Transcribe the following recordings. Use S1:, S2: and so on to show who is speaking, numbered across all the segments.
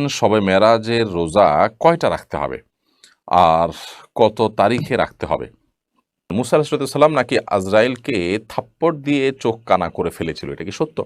S1: সবে মেরাজের রোজা কয়টা রাখতে হবে? আর কত তারিখে রাখতে হবে? মুসা আলাহিসাল্লাম নাকি আজরাইলকে থাপ্পড় দিয়ে চোখ কানা করে ফেলেছিল, এটা কি সত্য?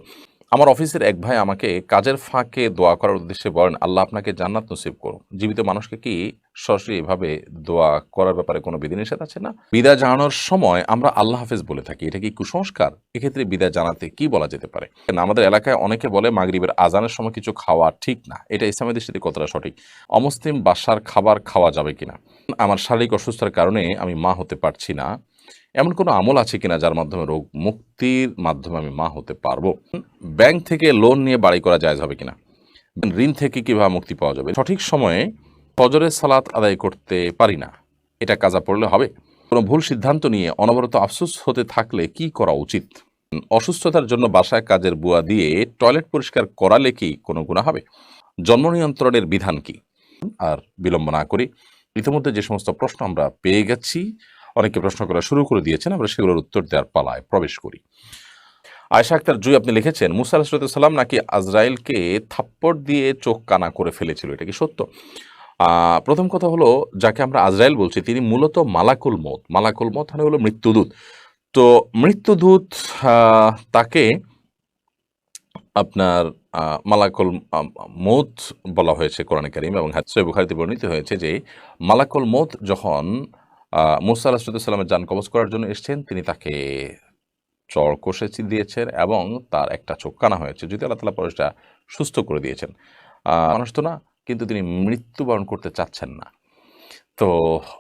S1: আমার অফিসের এক ভাই আমাকে কাজের ফাঁকে দোয়া করার উদ্দেশ্যে বলেন, আল্লাহ আপনাকে জান্নাত নসিব করুন। জীবিত মানুষকে কি সরাসরি এভাবে দোয়া করার ব্যাপারে কোনো বিধিনিষেধ আছে না? বিদায় জানানোর সময় আমরা আল্লাহ হাফেজ বলে থাকি। এটা কি কুসংস্কার? এক্ষেত্রে বিদায় জানাতে কি বলা যেতে পারে? আমাদের এলাকায় অনেকে বলে, মাগরিবের আজানের সময় কিছু খাওয়া ঠিক না। এটা ইসলামের দৃষ্টিতে কতটা সঠিক? অমুসলিম বাসার খাবার খাওয়া যাবে কিনা? আমার শারীরিক অসুস্থতার কারণে আমি মা হতে পারছি না। এমন কোনো আমল আছে কিনা যার মাধ্যমে রোগ মুক্তির মাধ্যমে আমি মা হতে পারব? ব্যাংক থেকে লোন নিয়ে বাড়ি করা যায় হবে কিনা? ঋণ থেকে কীভাবে মুক্তি পাওয়া যাবে? সঠিক সময়ে ফজরের সালাত আদায় করতে পারি না। এটা কাজা পড়লে হবে? কোনো ভুল সিদ্ধান্ত নিয়ে অনবরত আফসোস হতে থাকলে কি করা উচিত? অসুস্থতার জন্য বাসায় কাজের বুয়া দিয়ে টয়লেট পরিষ্কার করালে কি কোনো গুণা হবে? জন্ম নিয়ন্ত্রণের বিধান কি? আর বিলম্ব না করি ইতিমধ্যে যে সমস্ত প্রশ্ন আমরা পেয়ে গেছি, অনেকে প্রশ্ন করা শুরু করে দিয়েছেন, আমরা সেগুলোর উত্তর দেওয়ার পালায় প্রবেশ করি। আয়সা আক্তার, জুই আপনি লিখেছেন, মুসা আলাহিসাল্লাম নাকি আজরাইলকে থাপ্পড় দিয়ে চোখ কানা করে ফেলেছিল, এটা কি সত্য? প্রথম কথা হলো, যাকে আমরা আজরাইল বলছি, তিনি মূলত মালাকুল মত মালাকুল মত মানে হলো মৃত্যুদূত। তো মৃত্যুদূত তাকে আপনার মালাকুল মৌত বলা হয়েছে কোরআন করিম এবং হাদিসে বুখারিতে বর্ণিত হয়েছে যে, মালাকুল মৌত যখন মুসা আলাহিসাল্লামের যান কবজ করার জন্য এসেছেন, তিনি তাকে চর কষে দিয়েছেন এবং তার একটা চোখ কানা হয়েছে, যদি আল্লাহ তালা পরে সেটা সুস্থ করে দিয়েছেন। মানুষ তো না, কিন্তু তিনি মৃত্যুবরণ করতে চাচ্ছেন না। তো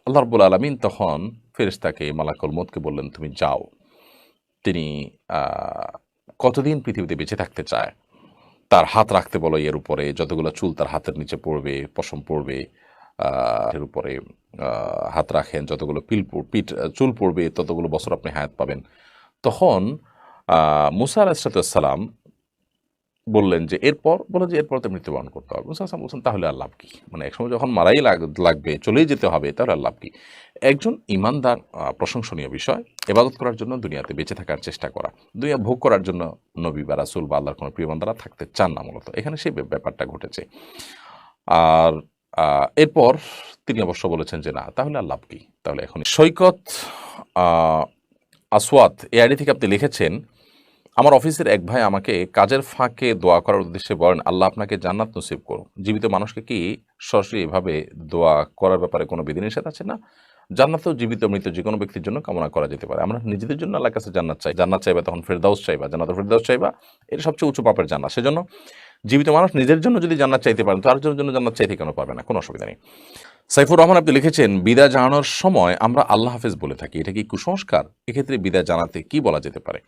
S1: আল্লাহ রব্বুল আলমিন তখন ফেরেশতাকে মালাকুল মতকে বললেন, তুমি যাও। তিনি কতদিন পৃথিবীতে বেঁচে থাকতে চায়? তার হাত রাখতে বলো এর উপরে, যতগুলো চুল তার হাতের নিচে পড়বে, পশম পড়বে এর উপরে হাত রাখেন, যতগুলো পিল পিঠ, চুল পড়বে, ততগুলো বছর আপনি হায়াত পাবেন। তখন মুসা আলাহিসাল্লাম বললেন যে, এরপর, বলে যে, এরপর তো মৃত্যুবরণ করতে হবে। মুসা আসলাম বলছেন, তাহলে আর লাভ কি? মানে একসময় যখন মারাই লাগ- লাগবে, চলেই যেতে হবে, তাহলে আর লাভ কি? একজন ইমানদার প্রশংসনীয় বিষয় এবাদত করার জন্য দুনিয়াতে বেঁচে থাকার চেষ্টা করা, দুনিয়া ভোগ করার জন্য নবী বা রাসুল বা আল্লাহর কোনো প্রিয় বান্দারা থাকতে চান না মূলত। এখানে সেই ব্যাপারটা ঘটেছে। আর এরপর তিনি অবশ্য বলেছেন যে, না, তাহলে আর লাভ কি? তাহলে এখন সৈকত আসওয়াত, এই আইডি থেকে আপনি লিখেছেন, আমার অফিসের এক ভাই আমাকে কাজের ফাঁকে দোয়া করার উদ্দেশ্যে বলেন, আল্লাহ আপনাকে জান্নাত নসিব করুন জীবিত মানুষকে কি সরাসরি এভাবে দোয়া করার ব্যাপারে কোনো বিধিনিষেধ আছে না? জান্নাত তো জীবিত মৃত যে কোনো ব্যক্তির জন্য কামনা করা যেতে পারে। আমরা নিজেদের জন্য আল্লাহ কাছে জান্নাত চাই। জান্নাত চাইবা তখন ফেরদাউস চাইবা জান্নাত ফেরদাউস চাইবা এটা সবচেয়ে উঁচু পাপের জান্নাত। সেজন্য জীবিত মানুষ নিজের জন্য যদি জান্নাত চাইতে পারেন তো আরেকজনের জন্য জান্নাত চাইতে কেন পারবে না? কোনো অসুবিধা নেই। সাইফুর রহমান, আপনি লিখেছেন বিদায় জানানোর সময় আমরা আল্লাহ হাফেজ বলে থাকি। এটা কি কুসংস্কার? এক্ষেত্রে বিদায় জানাতে কি বলা যেতে পারে?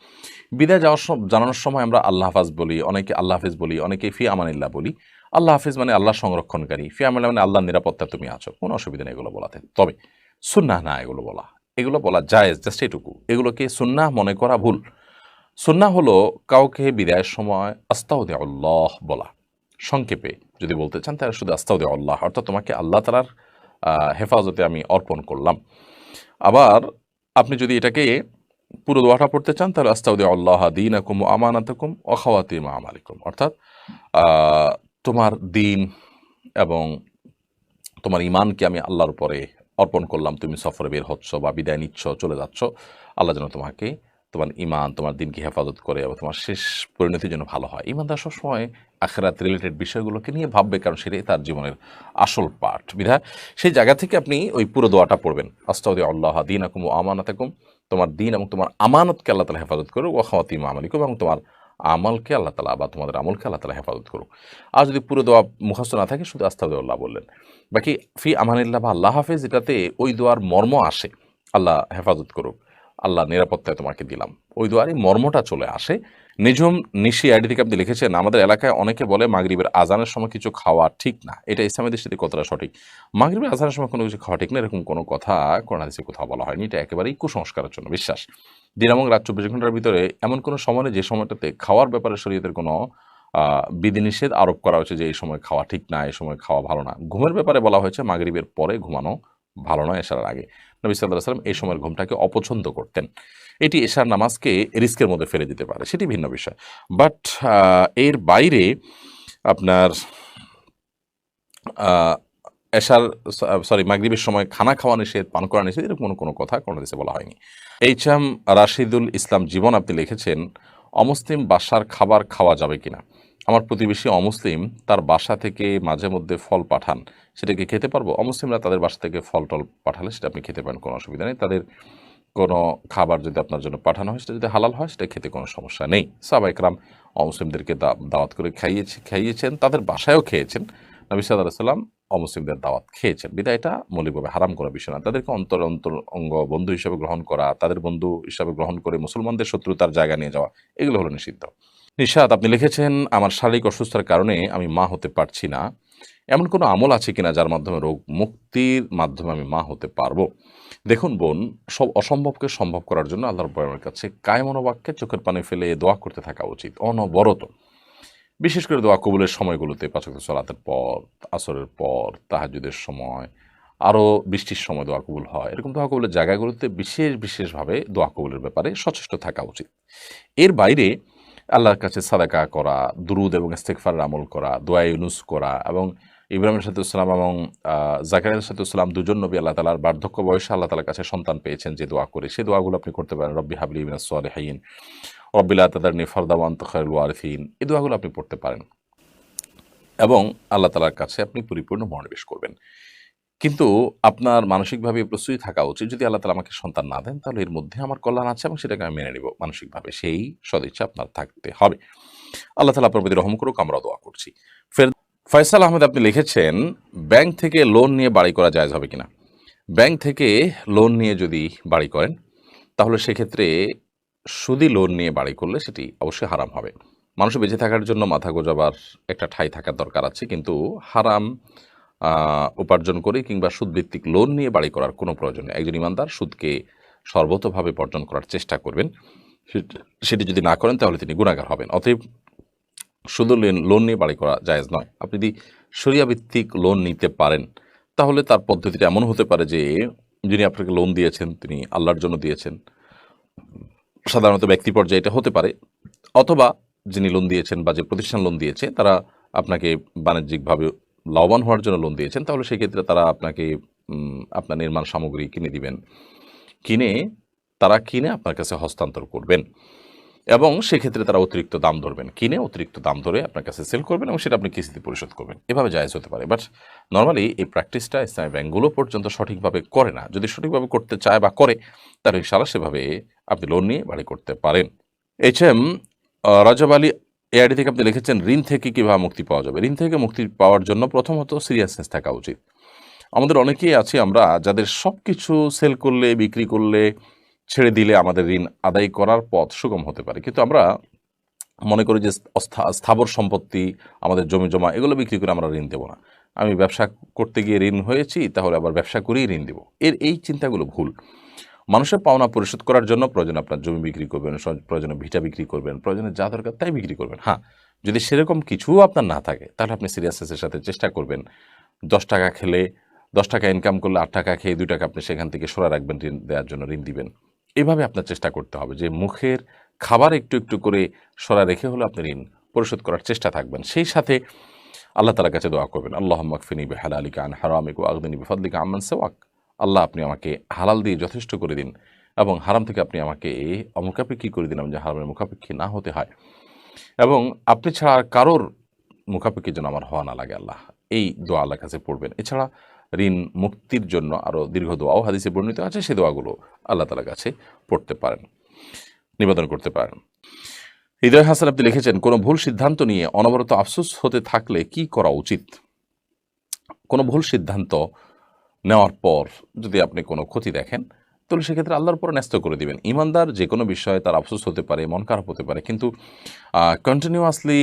S1: বিদায় যাওয়ার জানানোর সময় আমরা আল্লাহ হাফাজ বলি, অনেকে আল্লাহ হাফেজ বলি, অনেকে ফি আমানিল্লাহ বলি। আল্লাহ হাফেজ মানে আল্লাহ সংরক্ষণকারী, ফি আমানিল্লাহ মানে আল্লাহ নিরাপত্তা তুমি আছো। কোনো অসুবিধা নেই এগুলো বলাতে। তবে সুন্নাহ না এগুলো বলা। এগুলো বলা জায়েজ, জাস্ট এটুকু। এগুলোকে সুন্নাহ মনে করা ভুল। সুন্নাহ হলো কাউকে বিদায়ের সময় আস্তাউদে আল্লাহ বলা। সংক্ষেপে যদি বলতে চান তাহলে শুধু আস্তাউদে আল্লাহ অর্থাৎ তোমাকে আল্লাহ তালার হেফাজতে আমি অর্পণ করলাম। আবার আপনি যদি এটাকে পুরো দোয়াটা পড়তে চান, তাহলে আস্তাউদে আল্লাহ দিন আকুম আমানাতকুম অখাওয়াতিম আমালিকুম। অর্থাৎ তোমার দিন এবং তোমার ইমানকে আমি আল্লাহর উপরে অর্পণ করলাম। তুমি সফরে বের হচ্ছ বা বিদায় নিচ্ছ, চলে যাচ্ছ। আল্লাহ যেন তোমাকে তোমার ইমান তোমার দিনকে হেফাজত করে এবং তোমার শেষ পরিণতি যেন ভালো হয়। ইমানদার সবসময় আখেরাত রিলেটেড বিষয়গুলোকে নিয়ে ভাববে, কারণ সেটাই তার জীবনের আসল পাঠ বিধা সেই জায়গা থেকে আপনি ওই পুরো দোয়াটা পড়বেন। আস্তাউদ্দি আল্লাহ দিন আকুম আমানাতাকুম। তোমার দিন এবং তোমার আমানতকে আল্লাহ তালা হেফাজত করুক। ও খাওয়াতিম আমালিকুম এবং তোমার আমলকে আল্লাহ তালা বা তোমাদের আমলকে আল্লাহ তালা হেফাজত করুক। আর যদি পুরো দোয়া মুখস্থ না থাকে, শুধু আস্তাউদ্দাহ বললেন। বাকি ফি আমানিল্লাহ বা আল্লাহ হাফেজ, এটাতে ওই দোয়ার মর্ম আসে। আল্লাহ হেফাজত করুক। আল্লাহ নিরাপত্তায় তোমাকে দিলাম। ওই দোয়ারই মর্মটা চলে আসে। নিঝুম নিশি আইডি থেকে আপনি লিখেছেন, আমাদের এলাকায় অনেকে বলে মাগরিবের আজানের সময় কিছু খাওয়া ঠিক না। এটা ইসলামের দৃষ্টিতে কতটা সঠিক? মাগরিবের আজানের সময় কোনো কিছু খাওয়া ঠিক না, এরকম কোনো কথা হাদিসে কোথাও বলা হয়নি। এটা একেবারেই কুসংস্কারের জন্য বিশ্বাস। দিন এবং রাত চব্বিশ ঘণ্টার ভিতরে এমন কোনো সময় যে সময়টাতে খাওয়ার ব্যাপারে শরীয়তের কোনো বিধিনিষেধ আরোপ করা হয়েছে যে এই সময় খাওয়া ঠিক না, এই সময় খাওয়া ভালো না। ঘুমের ব্যাপারে বলা হয়েছে মাগরিবের পরে ঘুমানো ভালো নয় এশার আগে। নবী সাল্লাহ সাল্লাম এই সময়ের ঘুমটাকে অপছন্দ করতেন। এটি এশার নামাজকে রিস্কের মধ্যে ফেলে দিতে পারে, সেটি ভিন্ন বিষয়। বাট এর বাইরে আপনার এশার সরি, মাগরিবের সময় খানা খাওয়া নিষেধ, পান করা নিষেধ, এরকম কোনো কোনো কথা কোনো দেশে বলা হয়নি। এইচ এম রাশিদুল ইসলাম, জীবন আপনি লিখেছেন, অমুসলিম বাসার খাবার খাওয়া যাবে কিনা? আমার প্রতিবেশী অমুসলিম তার বাসা থেকে মাঝে মধ্যে ফল পাঠান। সেটাকে খেতে পারব? অমুসলিমরা তাদের বাসা থেকে ফল টল পাঠালে সেটা আপনি খেতে পারেন, কোনো অসুবিধা নেই। তাদের কোনো খাবার যদি আপনার জন্য পাঠানো হয়, সেটা যদি হালাল হয়, সেটা খেতে কোনো সমস্যা নেই। সাবাইকরাম অমুসলিমদেরকে দা- দাওয়াত করে খাইয়েছে, খাইয়েছেন, তাদের বাসায়ও খেয়েছেন। নবী সাদা সাল্লাম অমুসলিমদের দাওয়াত খেয়েছেন। বিদায় এটা মৌলিকভাবে হারাম করা বিষয় না। তাদেরকে অন্তর অন্তর অঙ্গ বন্ধু হিসেবে গ্রহণ করা, তাদের বন্ধু হিসাবে গ্রহণ করে মুসলমানদের শত্রুতার জায়গা নিয়ে যাওয়া, এগুলো হলো নিষিদ্ধ। নিশাদ আপনি লিখেছেন, আমার শারীরিক অসুস্থতার কারণে আমি মা হতে পারছি না। এমন কোনো আমল আছে কিনা যার মাধ্যমে রোগ মুক্তির মাধ্যমে আমি মা হতে পারব? দেখুন বোন, সব অসম্ভবকে সম্ভব করার জন্য আল্লাহর রব্বুর কাছে কায় মনোবাক্যে চোখের পানি ফেলে দোয়া করতে থাকা উচিত। অনবরত। বিশেষ করে দোয়া কবুলের সময়গুলোতে পাঁচক সলাতের পর, আসরের পর তাহাজুদের সময় আরও বৃষ্টির সময় দোয়া কবুল হয়। এরকম দোয়া কবুলের জায়গাগুলোতে বিশেষ, বিশেষভাবে দোয়া কবুলের ব্যাপারে সচেষ্ট থাকা উচিত। এর বাইরে আল্লাহর কাছে সাদাকা করা, দুরুদ এবং ইস্তেকফার আমল করা, দোয়া ইউনুস করা এবং ইব্রাহিমের সাথে ইসলাম এবং জাকারিয়ার সাথে ইসলাম দুজন নবী আল্লাহ তালার বার্ধক্য বয়সে আল্লাহ তালার কাছে সন্তান পেয়েছেন যে দোয়া করে। সেই দোয়াগুলো আপনি করতে পারেন, রব্বি হাবলি মিনাস সালিহিন। রব্বিল্লা তাদারনি ফরদাওয়ান তখরুল ওয়ারিফিন এই দোয়াগুলো আপনি পড়তে পারেন। এবং আল্লাহ তালার কাছে আপনি পরিপূর্ণ মনোনিবেশ করবেন। কিন্তু আপনার মানসিকভাবে প্রস্তুতি থাকা উচিত। যদি আল্লাহ তালা আমাকে সন্তান না দেন, তাহলে এর মধ্যে আমার কল্যাণ আছে এবং সেটাকে আমি মেনে নিব মানসিকভাবে। সেই সদিচ্ছা আপনার থাকতে হবে। আল্লাহ তালা আপনার প্রতি রহম করুক, আমরা দোয়া করছি। ফের ফয়সাল আহমেদ আপনি লিখেছেন, ব্যাংক থেকে লোন নিয়ে বাড়ি করা জায়জ হবে কিনা? ব্যাংক থেকে লোন নিয়ে যদি বাড়ি করেন, তাহলে সেক্ষেত্রে সুদি লোন নিয়ে বাড়ি করলে সেটি অবশ্যই হারাম হবে। মানুষ বেঁচে থাকার জন্য মাথা গোজাবার একটা ঠাই থাকার দরকার আছে, কিন্তু হারাম উপার্জন করে কিংবা সুদভিত্তিক লোন নিয়ে বাড়ি করার কোনো প্রয়োজন নেই। একজন ইমানদার সুদকে সর্বতভাবে বর্জন করার চেষ্টা করবেন। সেট- যদি না করেন তাহলে তিনি গুণাগার হবেন। অতএব শুধু লোন- লোন নিয়ে বাড়ি করা জায়েজ নয়। আপনি যদি সরিয়াভিত্তিক লোন নিতে পারেন, তাহলে তার পদ্ধতিটা এমন হতে পারে যে, যিনি আপনাকে লোন দিয়েছেন, তিনি আল্লাহর জন্য দিয়েছেন। সাধারণত ব্যক্তি পর্যায়ে এটা হতে পারে। অথবা যিনি লোন দিয়েছেন বা যে প্রতিষ্ঠান লোন দিয়েছে, তারা আপনাকে বাণিজ্যিকভাবে লাভবান হওয়ার জন্য লোন দিয়েছেন, তাহলে সেক্ষেত্রে তারা আপনাকে আপনার নির্মাণ সামগ্রী কিনে দিবেন। কিনে তারা কিনে আপনার কাছে হস্তান্তর করবেন। এবং সেক্ষেত্রে তারা অতিরিক্ত দাম ধরবেন। কিনে অতিরিক্ত দাম ধরে আপনার কাছে সেল করবেন এবং সেটা আপনি কিস্তিতে পরিশোধ করবেন। এভাবে জায়েজ হতে পারে। বাট নর্মালি এই প্র্যাকটিসটা ইসলামী ব্যাংকগুলো পর্যন্ত সঠিকভাবে করে না। যদি সঠিকভাবে করতে চায় বা করে, তাহলে সারা সেভাবে আপনি লোন নিয়ে বাড়ি করতে পারেন। এইচ এম রাজব আলী এআইডি থেকে আপনি লিখেছেন, ঋণ থেকে কীভাবে মুক্তি পাওয়া যাবে? ঋণ থেকে মুক্তি পাওয়ার জন্য প্রথমত সিরিয়াসনেস থাকা উচিত। আমাদের অনেকেই আছি আমরা যাদের সব কিছু সেল করলে, বিক্রি করলে ছেড়ে দিলে আমাদের ঋণ আদায় করার পথ সুগম হতে পারে। কিন্তু আমরা মনে করি যে স্থাবর সম্পত্তি, আমাদের জমি জমা, এগুলো বিক্রি করে আমরা ঋণ দেবো না। আমি ব্যবসা করতে গিয়ে ঋণ হয়েছি, তাহলে আবার ব্যবসা করেই ঋণ দেবো। এর এই চিন্তাগুলো ভুল। মানুষের পাওনা পরিশোধ করার জন্য প্রয়োজন আপনার জমি বিক্রি করবেন প্রয়োজনে ভিটা বিক্রি করবেন, প্রয়োজনে যা দরকার তাই বিক্রি করবেন। হ্যাঁ যদি সেরকম কিছুও আপনার না থাকে, তাহলে আপনি সিরিয়াসনেসের সাথে চেষ্টা করবেন। দশ টাকা খেলে, দশ টাকা ইনকাম করলে আট টাকা খেয়ে দুই টাকা আপনি সেখান থেকে সরা রাখবেন ঋণ দেওয়ার জন্য, ঋণ দিবেন। এভাবে আপনার চেষ্টা করতে হবে যে মুখের খাবার একটু একটু করে সরা রেখে হলে আপনি ঋণ পরিশোধ করার চেষ্টা থাকবেন। সেই সাথে আল্লাহ তালার কাছে দোয়া করবেন আল্লাহ মাকফিনি বে হালালিকা আন হারামিক ও আগদিনী বিফাদ্দিকা আমান সেওয়াক। আল্লাহ আপনি আমাকে হালাল দিয়ে যথেষ্ট করে দিন এবং হারাম থেকে আপনি আমাকে অমুখাপেক্ষী করে দিন আমি যে হারামের মুখাপেক্ষী না হতে হয়। এবং আপনি ছাড়া কারোর মুখাপেক্ষি যেন আমার হওয়া না লাগে আল্লাহ। এই দোয়া আল্লাহর কাছে পড়বেন। এছাড়া ঋণ মুক্তির জন্য আরও দীর্ঘ দোয়াও হাদিসে বর্ণিত আছে, সে দোয়াগুলো আল্লাহ তালার কাছে পড়তে পারেন, নিবেদন করতে পারেন। হৃদয় হাসান আপনি লিখেছেন, কোনো ভুল সিদ্ধান্ত নিয়ে অনবরত আফসোস হতে থাকলে কি করা উচিত? কোনো ভুল সিদ্ধান্ত নেওয়ার পর যদি আপনি কোনো ক্ষতি দেখেন, তাহলে সেক্ষেত্রে আল্লাহর উপর ন্যস্ত করে দিবেন। ইমানদার যে কোনো বিষয়ে তার আফসোস হতে পারে, মন খারাপ হতে পারে, কিন্তু কন্টিনিউয়াসলি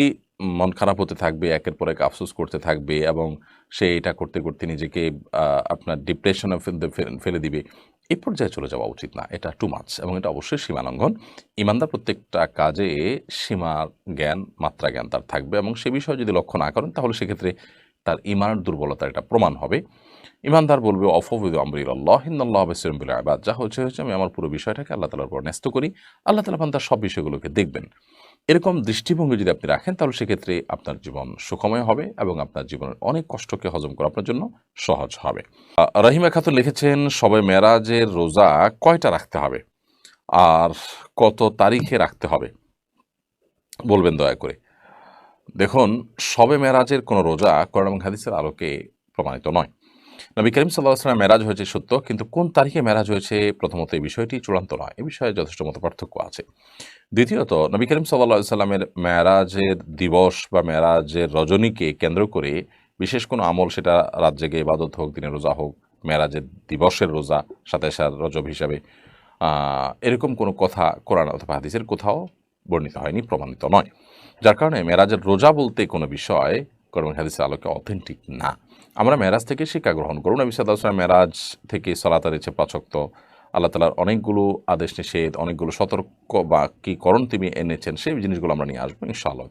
S1: মন খারাপ হতে থাকবে, একের পর এক আফসোস করতে থাকবে এবং সে এটা করতে করতে নিজেকে আপনার ডিপ্রেশনে ফেলে- দিবে। এই পর্যায়ে চলে যাওয়া উচিত না। এটা টু মাছ এবং এটা অবশ্যই সীমালঙ্ঘন। ইমানদার প্রত্যেকটা কাজে সীমার জ্ঞান, মাত্রা জ্ঞান তার থাকবে এবং সে বিষয়ে যদি লক্ষ্য না করেন তাহলে সেক্ষেত্রে তার ইমানের দুর্বলতার এটা প্রমাণ হবে। ইমানদার বলবে, অফবিদ আমরিল হিন্দাল্লাহ বেসরমবিল আবাদ যা হচ্ছে হচ্ছে আমি আমার পুরো বিষয়টাকে আল্লাহ তালার উপর ন্যস্ত করি। আল্লাহ তালা তার সব বিষয়গুলোকে দেখবেন। এরকম দৃষ্টিভঙ্গি যদি আপনি রাখেন, তাহলে সেক্ষেত্রে আপনার জীবন সুখময় হবে এবং আপনার জীবনের অনেক কষ্টকে হজম করা আপনার জন্য সহজ হবে। রহিমা খাতুন লিখেছেন, সবে মেরাজের রোজা কয়টা রাখতে হবে? আর কত তারিখে রাখতে হবে? বলবেন দয়া করে। দেখুন, সবে মেরাজের কোনো রোজা এবং হাদিসের আলোকে প্রমাণিত নয়। নবী করিম সাল্লাহ মেরাজ হয়েছে সত্য, কিন্তু কোন তারিখে মেরাজ হয়েছে প্রথমত এই বিষয়টি চূড়ান্ত নয়। এ বিষয়ে যথেষ্ট মত পার্থক্য আছে। দ্বিতীয়ত, নবী করিম সাল্লাহ সাল্লামের মেরাজের দিবস বা মেরাজের রজনীকে কেন্দ্র করে বিশেষ কোনো আমল সেটা রাত জেগে ইবাদত হোক, দিনের রোজা হোক, মেরাজের দিবসের রোজা সাতাশার রজব হিসাবে এরকম কোনো কথা কোরআন অথবা হাদিসের কোথাও বর্ণিত হয়নি, প্রমাণিত নয়। যার কারণে মেরাজের রোজা বলতে কোনো বিষয় কোরআন হাদিসের আলোকে অথেন্টিক না। আমরা মেরাজ থেকে শিক্ষা গ্রহণ করুন। নবী সাল্লাম মেরাজ থেকে সলাতার ইচ্ছে পাচক্ত। আল্লাহ তালার অনেকগুলো আদেশ নিষেধ, অনেকগুলো সতর্ক বা কী করণ তিনি এনেছেন, সেই জিনিসগুলো আমরা নিয়ে আসব ইনশাআল্লাহ।